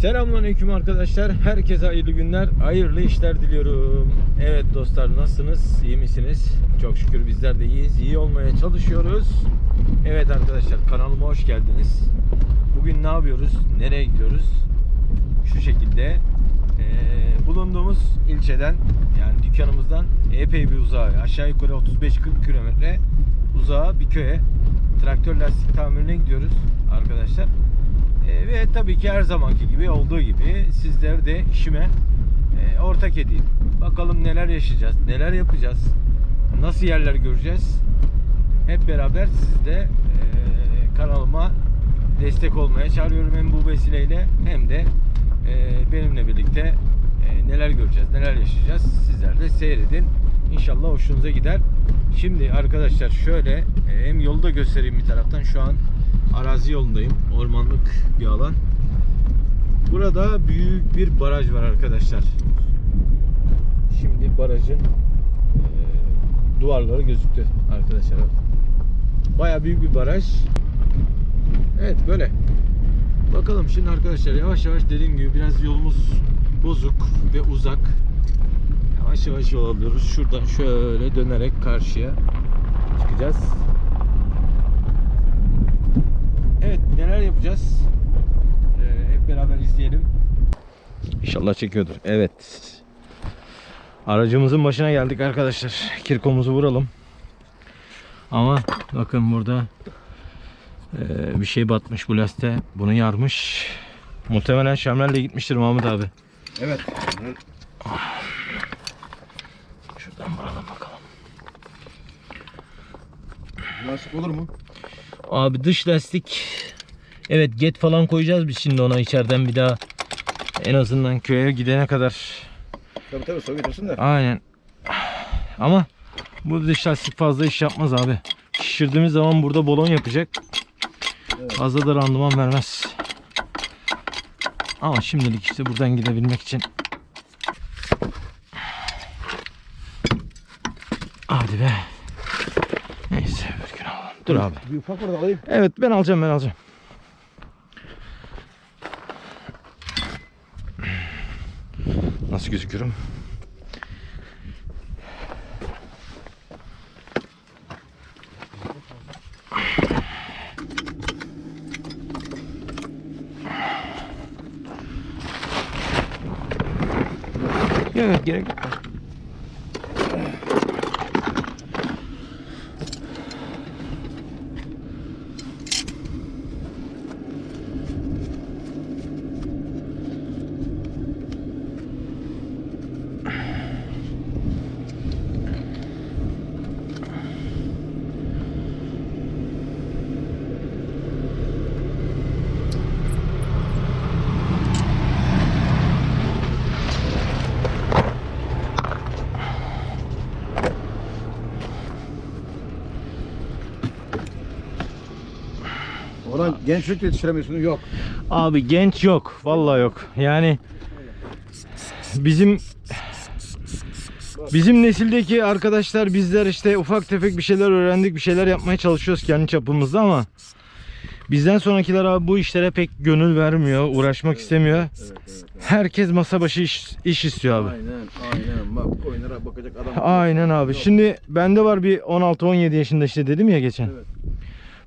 Selamünaleyküm arkadaşlar. Herkese hayırlı günler, hayırlı işler diliyorum. Evet dostlar nasılsınız? İyi misiniz? Çok şükür bizler de iyiyiz. İyi olmaya çalışıyoruz. Evet arkadaşlar kanalıma hoş geldiniz. Bugün ne yapıyoruz? Nereye gidiyoruz? Şu şekilde eee, bulunduğumuz ilçeden yani dükkanımızdan epey bir uzağa aşağı yukarı 35-40 kilometre uzağa bir köye traktör lastik tamirine gidiyoruz arkadaşlar. Tabii ki her zamanki gibi olduğu gibi sizler de işime e, ortak edeyim. Bakalım neler yaşayacağız, neler yapacağız, nasıl yerler göreceğiz. Hep beraber siz de e, kanalıma destek olmaya çağırıyorum hem bu vesileyle hem de e, benimle birlikte e, neler göreceğiz, neler yaşayacağız. Sizler de seyredin. İnşallah hoşunuza gider. Şimdi arkadaşlar şöyle e, hem yolu da göstereyim bir taraftan. Şu an arazi yolundayım. Ormanlık bir alan. Burada büyük bir baraj var arkadaşlar. Şimdi barajın e, duvarları gözüktü arkadaşlar. Baya büyük bir baraj. Evet böyle. Bakalım şimdi arkadaşlar yavaş yavaş dediğim gibi biraz yolumuz bozuk ve uzak. Yavaş yavaş yol alıyoruz. Şuradan şöyle dönerek karşıya çıkacağız. Evet neler yapacağız? Ee, hep beraber izleyelim. İnşallah çekiyordur. Evet. Aracımızın başına geldik arkadaşlar. Kirkomuzu vuralım. Ama bakın burada ee, bir şey batmış bu lastiğe. Bunu yarmış. Muhtemelen Şamler'le gitmiştir Mahmut abi. Evet. Şuradan vuralım bakalım. Lastik olur mu? Abi dış lastik Evet get falan koyacağız biz şimdi ona içeriden bir daha. En azından köye gidene kadar. Tabii tabii soğuk getirsin de. aynen. Ama bu dış lastik fazla iş yapmaz abi. Şişirdiğimiz zaman burada bolon yapacak. Evet. fazla da randıman vermez. Ama şimdilik işte buradan gidebilmek için. Hadi be. Neyse bir gün alalım. Dur abi. Bir ufak var da alayım. Evet ben alacağım ben alacağım. Nasıl gözüküyorum? Evet gerek yok. Oradan gençlik yetiştiremiyorsun. Yok. Abi genç yok. Vallahi yok. Yani bizim bizim nesildeki arkadaşlar bizler işte ufak tefek bir şeyler öğrendik, bir şeyler yapmaya çalışıyoruz kendi çapımızda ama bizden sonrakiler abi bu işlere pek gönül vermiyor, uğraşmak istemiyor. Evet, evet, evet. Herkes masa başı iş, iş istiyor abi. Aynen, aynen. Bak oyunlara bakacak adam. Aynen abi. Şimdi bende var bir 16-17 yaşında işte dedim ya geçen. Evet.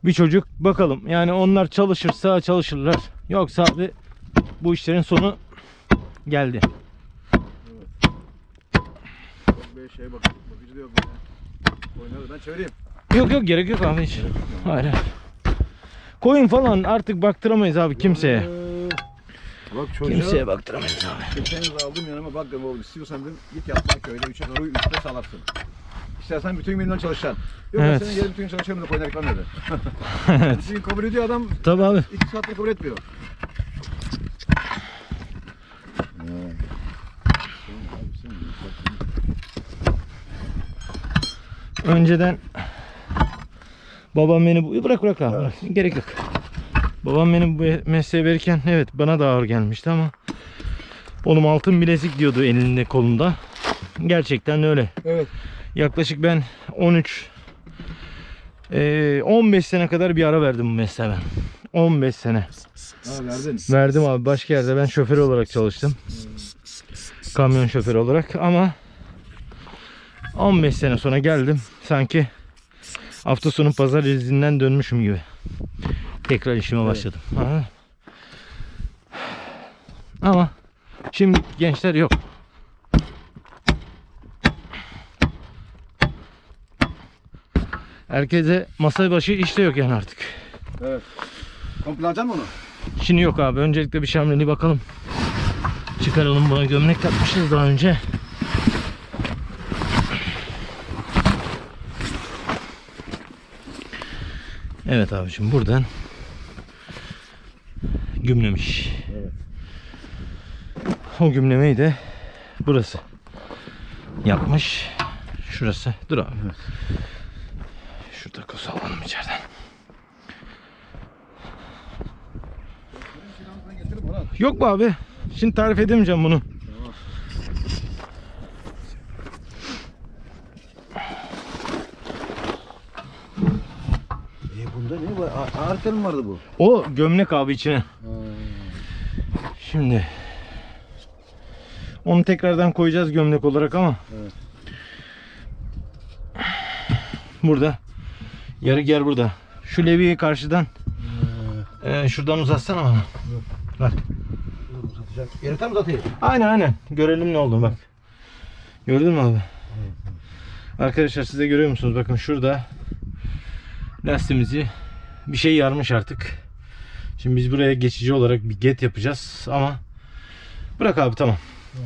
Bir çocuk bakalım. Yani onlar çalışırsa çalışırlar. Yoksa abi bu işlerin sonu geldi. Çok bir şey bak. Bakıcı da yok. ben çevireyim. Yok yok gerek yok abi hiç. Hayır. Koyun falan artık baktıramayız abi kimseye. Bak çocuğa. Kimseye baktıramayız abi. Geçen yıl aldım yanıma bak dedim oğlum istiyorsan dedim git yapma köyde 3'e doğru 3'te salarsın. İstersen bütün gün benimle çalışacaksın. Yok Evet. senin yarın bütün gün çalışıyorum da koyuna reklam dedi. evet. Bütün gün kabul ediyor adam Tabii abi. 2 saatte kabul etmiyor. Önceden babam beni bu bırak bırak abi. bırak. Gerek yok. Babam beni bu mesleğe verirken evet bana da ağır gelmişti ama oğlum altın bilezik diyordu elinde kolunda. Gerçekten öyle. Evet. Yaklaşık ben 13 eee, 15 sene kadar bir ara verdim bu mesleğe ben. 15 sene. Ha verdin. Verdim abi başka yerde ben şoför olarak çalıştım. Kamyon şoförü olarak ama 15 sene sonra geldim. Sanki hafta sonu pazar izinden dönmüşüm gibi. Tekrar işime başladım. Mı? Ama şimdi gençler yok. Herkese masa başı işte yok yani artık. Evet. Komple alacaksın mı onu? Şimdi yok abi. Öncelikle bir şamreli bakalım. Çıkaralım buna gömlek yapmışız daha önce. Evet abicim buradan gümlemiş. Evet. O gümlemeyi de burası yapmış. Şurası. Dur abi. Şurada koz alalım içeriden. Yok mu abi? Şimdi tarif edemeyeceğim bunu. E bunda ne var? A- Ağır terim vardı bu. O gömlek abi içine. Şimdi onu tekrardan koyacağız gömlek olarak ama. Evet. Burada. Yarı ger burada. Şu leviyi karşıdan e, şuradan uzatsana bana. Bak. Yeri tam uzatayım. Aynen aynen. Görelim ne oldu bak. Gördün mü abi? Arkadaşlar size görüyor musunuz? Bakın şurada lastiğimizi bir şey yarmış artık. Şimdi biz buraya geçici olarak bir get yapacağız ama bırak abi tamam.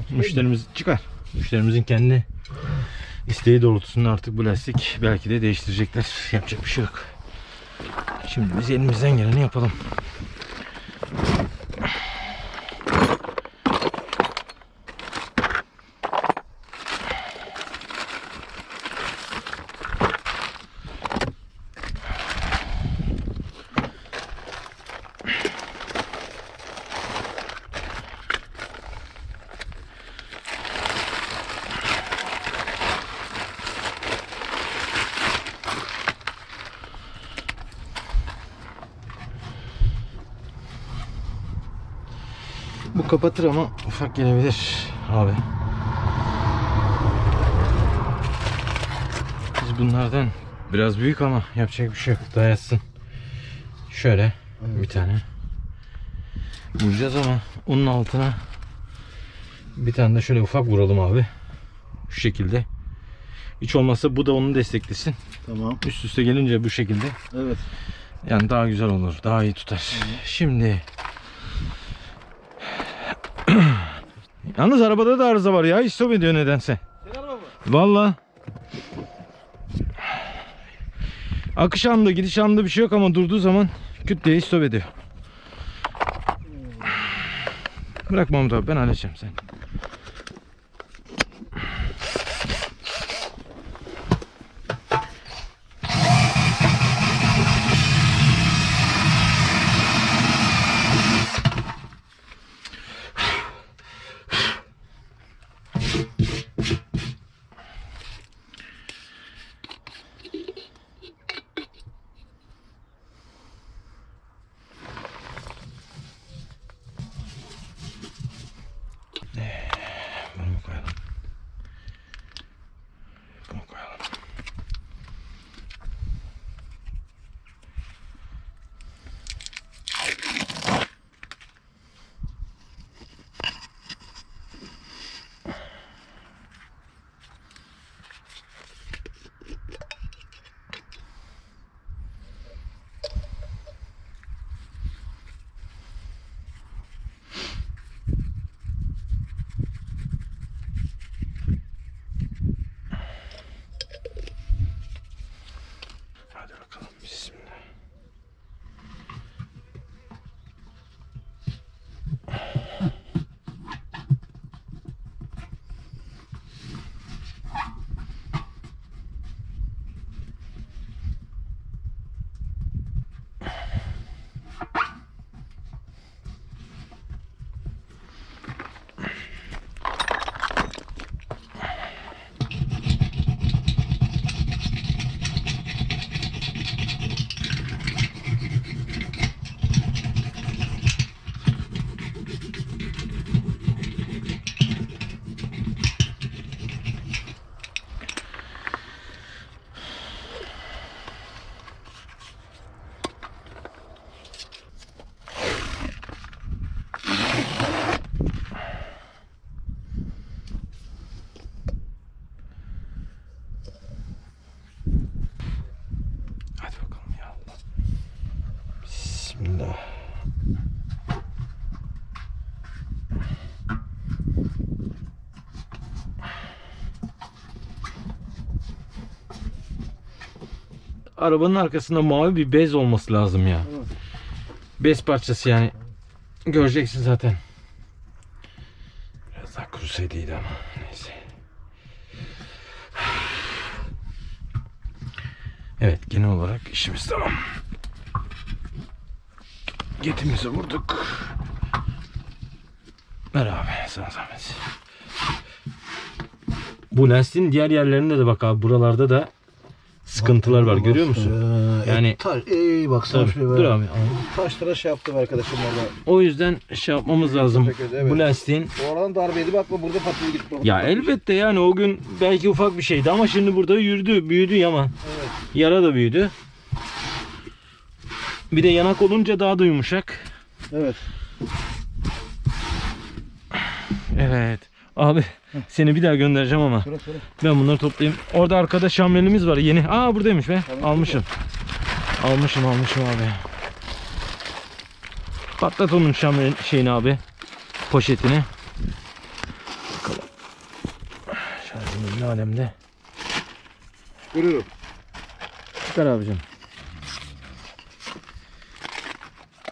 Müşterimiz çıkar. Müşterimizin kendi isteği doğrultusunda artık bu lastik belki de değiştirecekler. Yapacak bir şey yok. Şimdi biz elimizden geleni yapalım. Bu kapatır ama ufak gelebilir abi. Biz bunlardan biraz büyük ama yapacak bir şey yok. Dayatsın. Şöyle bir tane vuracağız ama onun altına bir tane de şöyle ufak vuralım abi. Şu şekilde. Hiç olmazsa bu da onu desteklesin. Tamam. Üst üste gelince bu şekilde Evet. yani daha güzel olur. Daha iyi tutar. Şimdi Yalnız arabada da arıza var ya. İstop ediyor nedense. Senin araba? Valla. Akış anında gidiş anında bir şey yok ama durduğu zaman küt diye istop ediyor. Bırak Mahmut abi ben halledeceğim sen. Arabanın arkasında mavi bir bez olması lazım ya. Bez parçası yani. Göreceksin zaten. Biraz daha kurusaydı iyiydi ama neyse. Evet genel olarak işimiz tamam. Getimizi vurduk. Ver abi sana zahmet. Bu lastiğin diğer yerlerinde de bak abi buralarda da sıkıntılar var görüyor musun? Ee, Yani- taş, ey baksana Tabii. şuraya Dur böyle. abi. Taşlara şey yaptım arkadaşım orada. O yüzden şey yapmamız lazım. Teşekkür ederim, Bu lastiğin Oradan darbeydi bakma burada patladı gitti. ya elbette yani o gün belki ufak bir şeydi ama şimdi burada yürüdü, büyüdü yaman. Evet. Yara da büyüdü. Bir de yanak olunca daha da yumuşak. Evet. Evet. Abi seni bir daha göndereceğim ama Sıra sıra. ben bunları toplayayım. Orada arkada şamrelimiz var yeni. Aa buradaymış be. Tamam, Almışım. Almışım almışım abi. Patlat onun şamrel şeyini abi. Poşetini. Bakalım. Şarjımız ne alemde. Görüyorum. Çıkar abicim.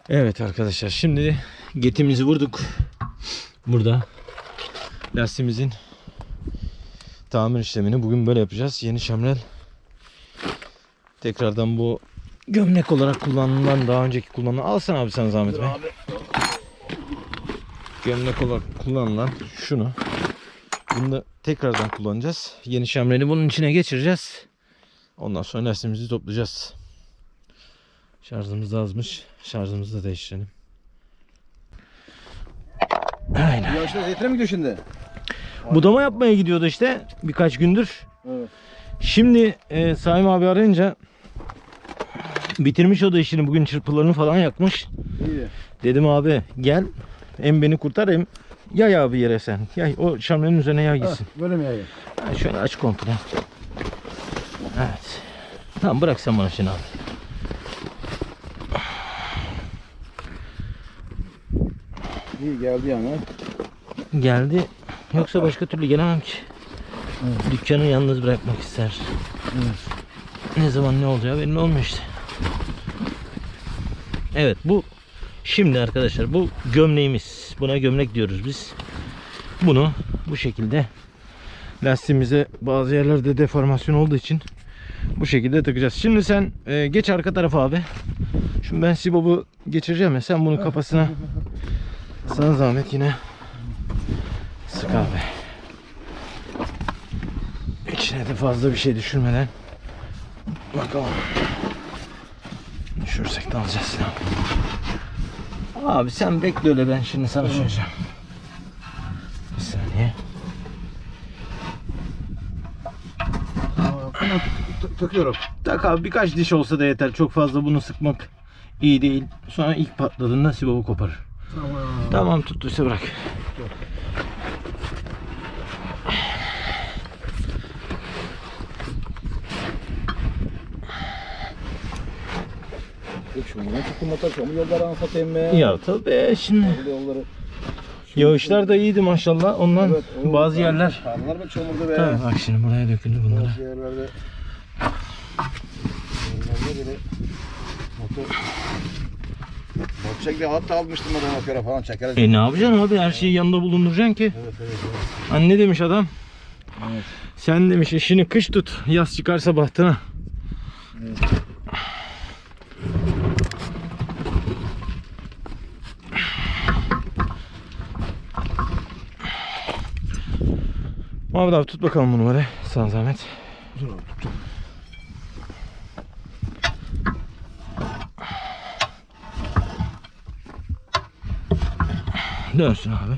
Evet arkadaşlar şimdi getimizi vurduk. Burada lastiğimizin tamir işlemini bugün böyle yapacağız. Yeni şamrel tekrardan bu gömlek olarak kullanılan daha önceki kullanılan alsana abi sen zahmet be. Gömlek olarak kullanılan şunu. Bunu da tekrardan kullanacağız. Yeni şamreli bunun içine geçireceğiz. Ondan sonra lastiğimizi toplayacağız. Şarjımız da azmış. Şarjımızı da değiştirelim. Aynen. Ya işte zeytine mi gidiyor şimdi? Budama yapmaya gidiyordu işte birkaç gündür. Evet. Şimdi e, Saim abi arayınca bitirmiş o da işini. Bugün çırpılarını falan yakmış. İyi. Dedim abi gel hem beni kurtar hem yay abi yere sen. Yay o şamrenin üzerine yay gitsin. Ah, böyle mi yayın? Ha, şöyle aç komple. Evet. Tamam bırak sen bana şimdi abi. İyi geldi yani. Geldi. Yoksa başka türlü gelemem ki. Dükkanı yalnız bırakmak ister. Ne zaman ne olacağı belli olmuyor işte. Evet bu şimdi arkadaşlar bu gömleğimiz. Buna gömlek diyoruz biz. Bunu bu şekilde lastiğimize bazı yerlerde deformasyon olduğu için bu şekilde takacağız. Şimdi sen e, geç arka tarafa abi. Şimdi ben sibobu geçireceğim ya sen bunun kafasına sana zahmet yine abi. İçine de fazla bir şey düşürmeden bakalım. Düşürsek de alacağız abi. Abi sen bekle öyle ben şimdi sana söyleyeceğim. Bir saniye. Takıyorum. Tak abi birkaç diş olsa da yeter. Çok fazla bunu sıkmak iyi değil. Sonra ilk patladığında sibobu koparır. Tamam. Tamam tuttuysa bırak. Yok motor şu mu yolları anlatayım be. Ya tabii şimdi. Bu yolları. Yağışlar da iyiydi maşallah. Ondan Evet, o- bazı yerler. Tarlalar mı çamurdu be? Tabii bak şimdi buraya döküldü bunlar. Bazı yerlerde. Yerlerde bile motor. Bir hatta almıştım ona göre falan çeker. E ne yapacaksın abi? Her şeyi yanında bulunduracaksın ki. Evet evet evet. Anne demiş adam. Evet. Sen demiş işini kış tut. Yaz çıkarsa bahtına. Evet. Muhammed abi tut bakalım bunu böyle. Sana zahmet. Dur abi tuttum. Dönsün abi.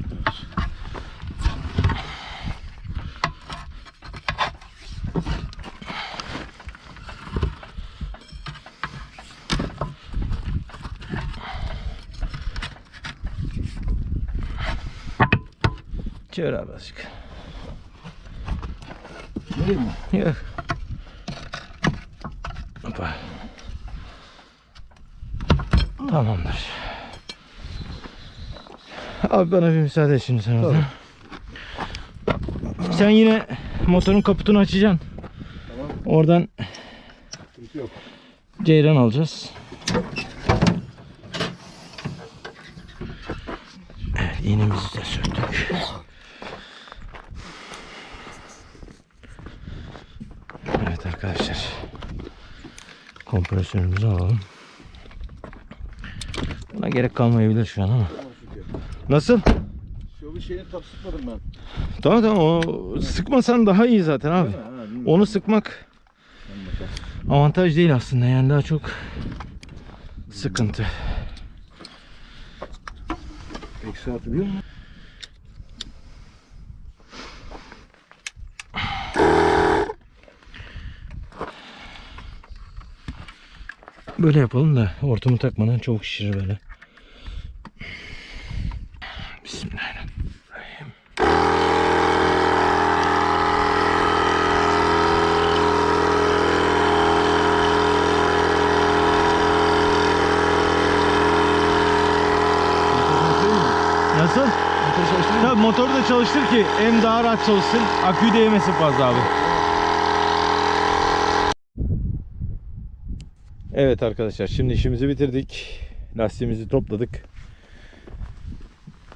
Çevir abi azıcık. Vereyim mi? Yok. Hoppa. Tamamdır. Abi bana bir müsaade et şimdi sen orada. Sen yine motorun kaputunu açacaksın. Tamam. Oradan Sıkıntı yok. ceyran alacağız. Evet iğnemizi de söktük. Evet arkadaşlar. Kompresörümüzü alalım. Buna gerek kalmayabilir şu an ama. Nasıl? Şöyle şeyini tam sıkmadım ben. Tamam tamam o sıkmasan daha iyi zaten abi. Ha. Onu sıkmak avantaj değil aslında yani daha çok sıkıntı. Eksi atılıyor mu? Böyle yapalım da hortumu takmadan çabuk şişirir böyle. Bismillahirrahmanirrahim. Nasıl? Motor çalıştırıyor mu? Tabii motoru da çalıştır ki hem daha rahat çalışsın. Aküyü de yemesin fazla abi. Evet arkadaşlar şimdi işimizi bitirdik. Lastiğimizi topladık.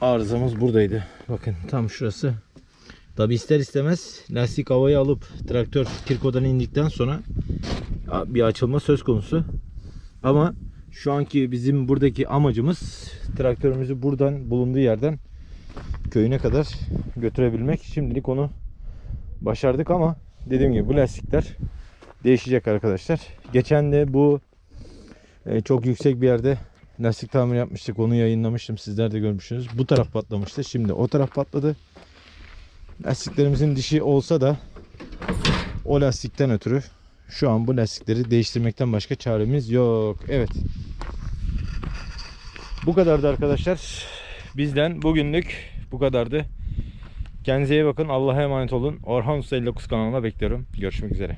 Arızamız buradaydı. Bakın tam şurası. Tabi ister istemez lastik havayı alıp traktör kirkodan indikten sonra bir açılma söz konusu. Ama şu anki bizim buradaki amacımız traktörümüzü buradan bulunduğu yerden köyüne kadar götürebilmek. Şimdilik onu başardık ama dediğim gibi bu lastikler değişecek arkadaşlar. Geçen de bu e, çok yüksek bir yerde lastik tamir yapmıştık. Onu yayınlamıştım. Sizler de görmüşsünüz. Bu taraf patlamıştı. Şimdi o taraf patladı. Lastiklerimizin dişi olsa da o lastikten ötürü şu an bu lastikleri değiştirmekten başka çaremiz yok. Evet. Bu kadardı arkadaşlar. Bizden bugünlük bu kadardı. Kendinize iyi bakın. Allah'a emanet olun. Orhan Usta 59 kanalına bekliyorum. Görüşmek üzere.